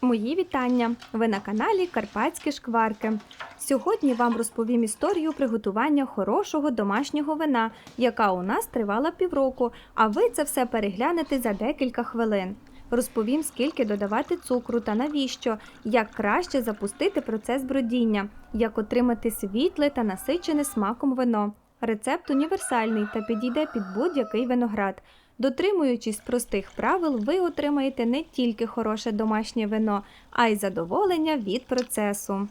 Мої вітання! Ви на каналі Карпатські Шкварки. Сьогодні вам розповім історію приготування хорошого домашнього вина, яка у нас тривала півроку, а ви це все переглянете за декілька хвилин. Розповім, скільки додавати цукру та навіщо, як краще запустити процес бродіння, як отримати світле та насичене смаком вино. Рецепт універсальний та підійде під будь-який виноград. Дотримуючись простих правил, ви отримаєте не тільки хороше домашнє вино, а й задоволення від процесу.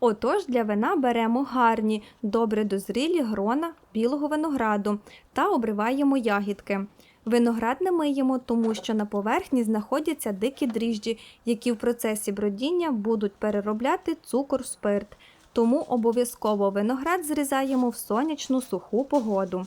Отож, для вина беремо гарні, добре дозрілі грона білого винограду та обриваємо ягідки. Виноград не миємо, тому що на поверхні знаходяться дикі дріжджі, які в процесі бродіння будуть переробляти цукор в спирт. Тому обов'язково виноград зрізаємо в сонячну суху погоду.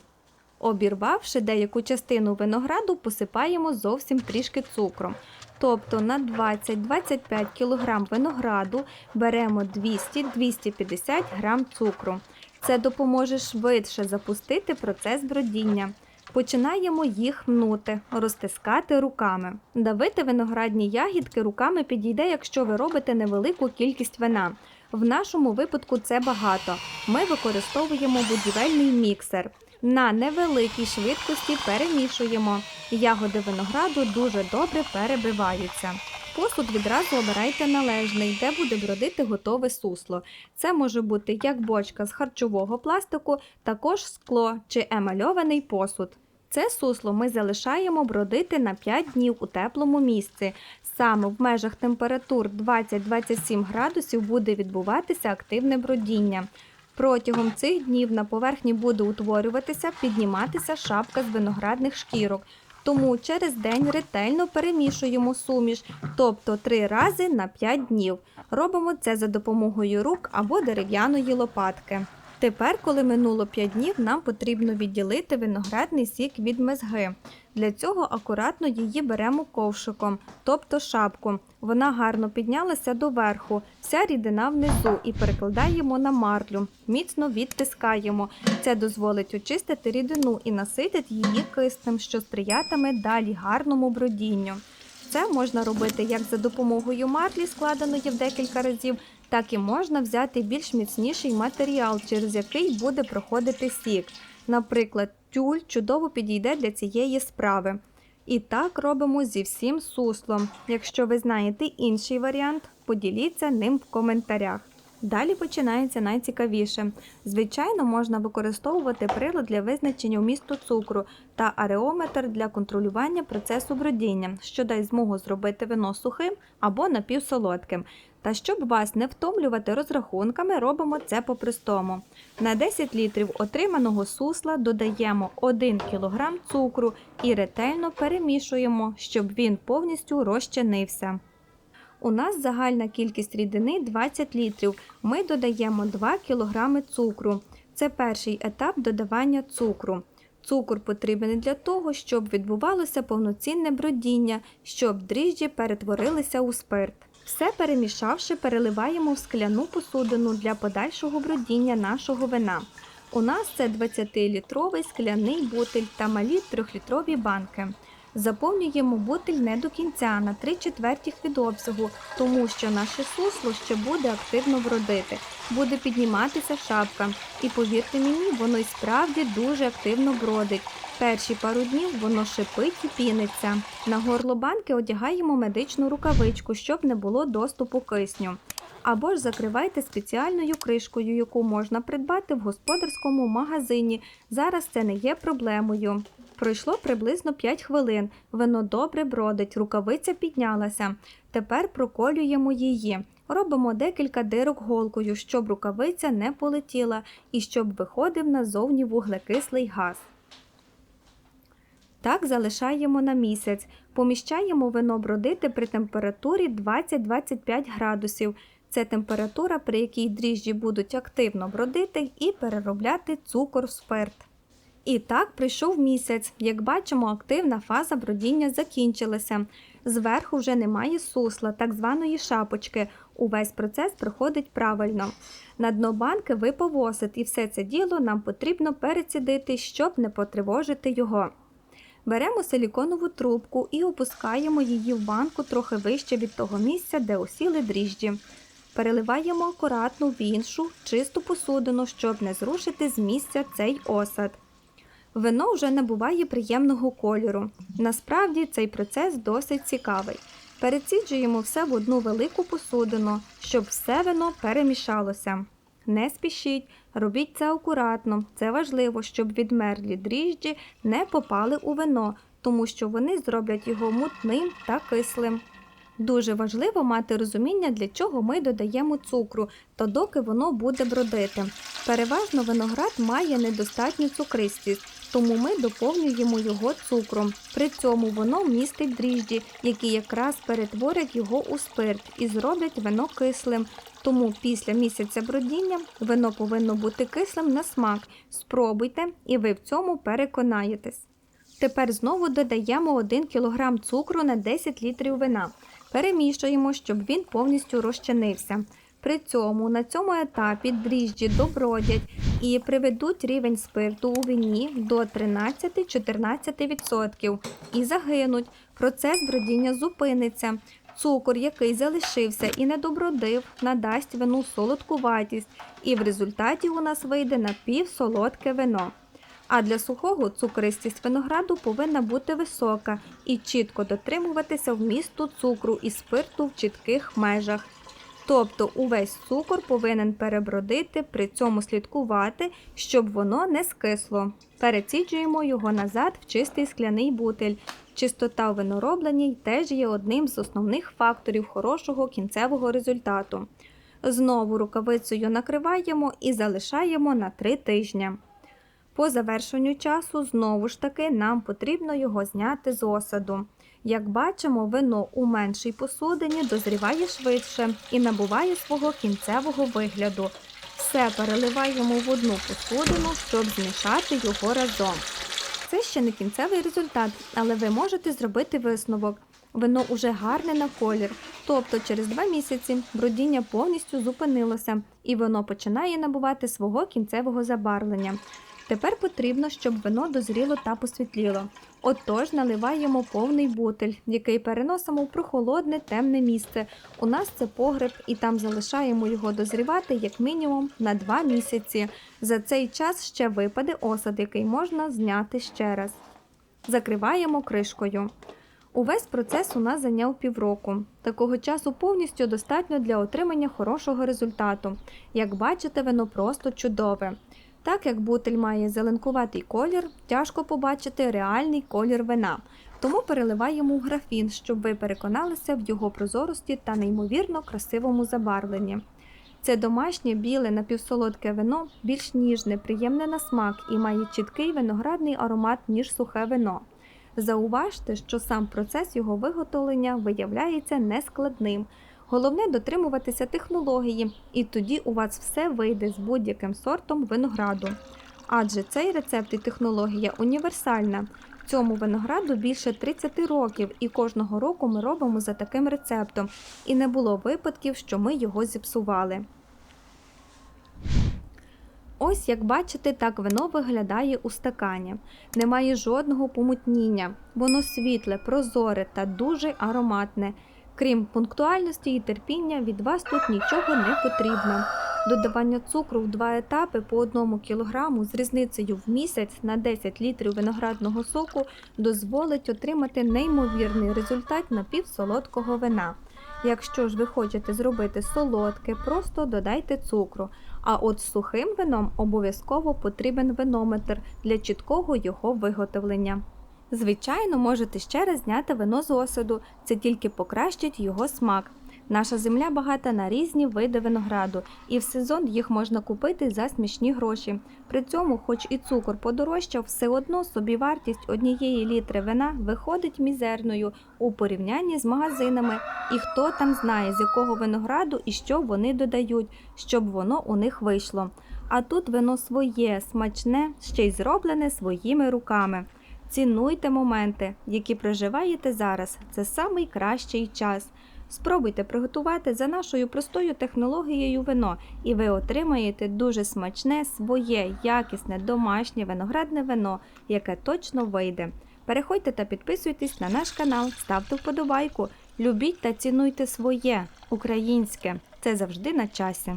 Обірвавши деяку частину винограду, посипаємо зовсім трішки цукром. Тобто на 20-25 кг винограду беремо 200-250 г цукру. Це допоможе швидше запустити процес бродіння. Починаємо їх мнути, розтискати руками. Давити виноградні ягідки руками підійде, якщо ви робите невелику кількість вина. В нашому випадку це багато. Ми використовуємо будівельний міксер. На невеликій швидкості перемішуємо. Ягоди винограду дуже добре перебиваються. Посуд відразу обирайте належний, де буде бродити готове сусло. Це може бути як бочка з харчового пластику, також скло чи емальований посуд. Це сусло ми залишаємо бродити на 5 днів у теплому місці. Саме в межах температур 20-27 градусів буде відбуватися активне бродіння. Протягом цих днів на поверхні буде утворюватися, підніматися шапка з виноградних шкірок. Тому через день ретельно перемішуємо суміш, тобто три рази на 5 днів. Робимо це за допомогою рук або дерев'яної лопатки. Тепер, коли минуло 5 днів, нам потрібно відділити виноградний сік від мезги. Для цього акуратно її беремо ковшиком, тобто шапку. Вона гарно піднялася доверху, вся рідина внизу і перекладаємо на марлю. Міцно відтискаємо. Це дозволить очистити рідину і наситить її киснем, що сприятиме далі гарному бродінню. Це можна робити як за допомогою марлі, складеної в декілька разів, так і можна взяти більш міцніший матеріал, через який буде проходити сік. Наприклад, тюль чудово підійде для цієї справи. І так робимо зі всім суслом. Якщо ви знаєте інший варіант, поділіться ним в коментарях. Далі починається найцікавіше. Звичайно, можна використовувати прилад для визначення вмісту цукру та ареометр для контролювання процесу бродіння, що дасть змогу зробити вино сухим або напівсолодким. Та щоб вас не втомлювати розрахунками, робимо це по-простому. На 10 літрів отриманого сусла додаємо 1 кг цукру і ретельно перемішуємо, щоб він повністю розчинився. У нас загальна кількість рідини 20 літрів. Ми додаємо 2 кг цукру. Це перший етап додавання цукру. Цукор потрібен для того, щоб відбувалося повноцінне бродіння, щоб дріжджі перетворилися у спирт. Все перемішавши, переливаємо в скляну посудину для подальшого бродіння нашого вина. У нас це 20-літровий скляний бутиль та малі 3-літрові банки. Заповнюємо бутиль не до кінця на 3 четвертіх від обсягу, тому що наше сусло ще буде активно бродити, буде підніматися шапка. І повірте мені, воно й справді дуже активно бродить. Перші пару днів воно шипить і піниться. На горло банки одягаємо медичну рукавичку, щоб не було доступу кисню. Або ж закривайте спеціальною кришкою, яку можна придбати в господарському магазині. Зараз це не є проблемою. Пройшло приблизно 5 хвилин. Вино добре бродить, рукавиця піднялася. Тепер проколюємо її. Робимо декілька дирок голкою, щоб рукавиця не полетіла і щоб виходив назовні вуглекислий газ. Так залишаємо на місяць. Поміщаємо вино бродити при температурі 20-25 градусів. Це температура, при якій дріжджі будуть активно бродити і переробляти цукор в спирт. І так прийшов місяць. Як бачимо, активна фаза бродіння закінчилася. Зверху вже немає сусла, так званої шапочки. Увесь процес проходить правильно. На дно банки випав осад, і все це діло нам потрібно перецідити, щоб не потривожити його. Беремо силіконову трубку і опускаємо її в банку трохи вище від того місця, де осіли дріжджі. Переливаємо акуратно в іншу чисту посудину, щоб не зрушити з місця цей осад. Вино вже набуває приємного кольору. Насправді цей процес досить цікавий. Переціджуємо все в одну велику посудину, щоб все вино перемішалося. Не спішіть, робіть це акуратно. Це важливо, щоб відмерлі дріжджі не попали у вино, тому що вони зроблять його мутним та кислим. Дуже важливо мати розуміння, для чого ми додаємо цукру, то доки воно буде бродити. Переважно виноград має недостатню цукристість, тому ми доповнюємо його цукром. При цьому воно містить дріжджі, які якраз перетворять його у спирт і зроблять вино кислим. Тому після місяця бродіння вино повинно бути кислим на смак. Спробуйте, і ви в цьому переконаєтесь. Тепер знову додаємо 1 кг цукру на 10 літрів вина. Перемішуємо, щоб він повністю розчинився. При цьому на цьому етапі дріжджі добродять і приведуть рівень спирту у вині до 13-14% і загинуть. Процес бродіння зупиниться. Цукор, який залишився і не добродив, надасть вину солодкуватість, і в результаті у нас вийде напівсолодке вино. А для сухого цукристість винограду повинна бути висока і чітко дотримуватися вмісту цукру і спирту в чітких межах. Тобто увесь цукор повинен перебродити, при цьому слідкувати, щоб воно не скисло. Переціджуємо його назад в чистий скляний бутиль. Чистота в виноробленні теж є одним з основних факторів хорошого кінцевого результату. Знову рукавицею накриваємо і залишаємо на 3 тижні. По завершенню часу знову ж таки нам потрібно його зняти з осаду. Як бачимо, вино у меншій посудині дозріває швидше і набуває свого кінцевого вигляду. Все переливаємо в одну посудину, щоб змішати його разом. Це ще не кінцевий результат, але ви можете зробити висновок. Вино уже гарне на колір, тобто через два місяці бродіння повністю зупинилося і воно починає набувати свого кінцевого забарвлення. Тепер потрібно, щоб вино дозріло та посвітліло. Отож, наливаємо повний бутиль, який переносимо в прохолодне темне місце. У нас це погреб, і там залишаємо його дозрівати як мінімум на 2 місяці. За цей час ще випаде осад, який можна зняти ще раз. Закриваємо кришкою. Увесь процес у нас зайняв півроку. Такого часу повністю достатньо для отримання хорошого результату. Як бачите, вино просто чудове. Так як бутиль має зеленкуватий колір, тяжко побачити реальний колір вина, тому переливаємо в графін, щоб ви переконалися в його прозорості та неймовірно красивому забарвленні. Це домашнє біле напівсолодке вино більш ніжне, приємне на смак і має чіткий виноградний аромат, ніж сухе вино. Зауважте, що сам процес його виготовлення виявляється нескладним. Головне дотримуватися технології, і тоді у вас все вийде з будь-яким сортом винограду. Адже цей рецепт і технологія універсальна. Цьому винограду більше 30 років, і кожного року ми робимо за таким рецептом. І не було випадків, що ми його зіпсували. Ось як бачите, так вино виглядає у стакані. Немає жодного помутніння. Воно світле, прозоре та дуже ароматне. Крім пунктуальності і терпіння, від вас тут нічого не потрібно. Додавання цукру в два етапи по одному кілограму з різницею в місяць на 10 літрів виноградного соку дозволить отримати неймовірний результат напівсолодкого вина. Якщо ж ви хочете зробити солодке, просто додайте цукру. А от з сухим вином обов'язково потрібен винометр для чіткого його виготовлення. Звичайно, можете ще раз зняти вино з осаду, це тільки покращить його смак. Наша земля багата на різні види винограду, і в сезон їх можна купити за смішні гроші. При цьому, хоч і цукор подорожчав, все одно собівартість однієї літри вина виходить мізерною у порівнянні з магазинами, і хто там знає, з якого винограду і що вони додають, щоб воно у них вийшло. А тут вино своє, смачне, ще й зроблене своїми руками. Цінуйте моменти, які проживаєте зараз. Це самий кращий час. Спробуйте приготувати за нашою простою технологією вино, і ви отримаєте дуже смачне, своє, якісне, домашнє виноградне вино, яке точно вийде. Переходьте та підписуйтесь на наш канал, ставте вподобайку, любіть та цінуйте своє українське. Це завжди на часі.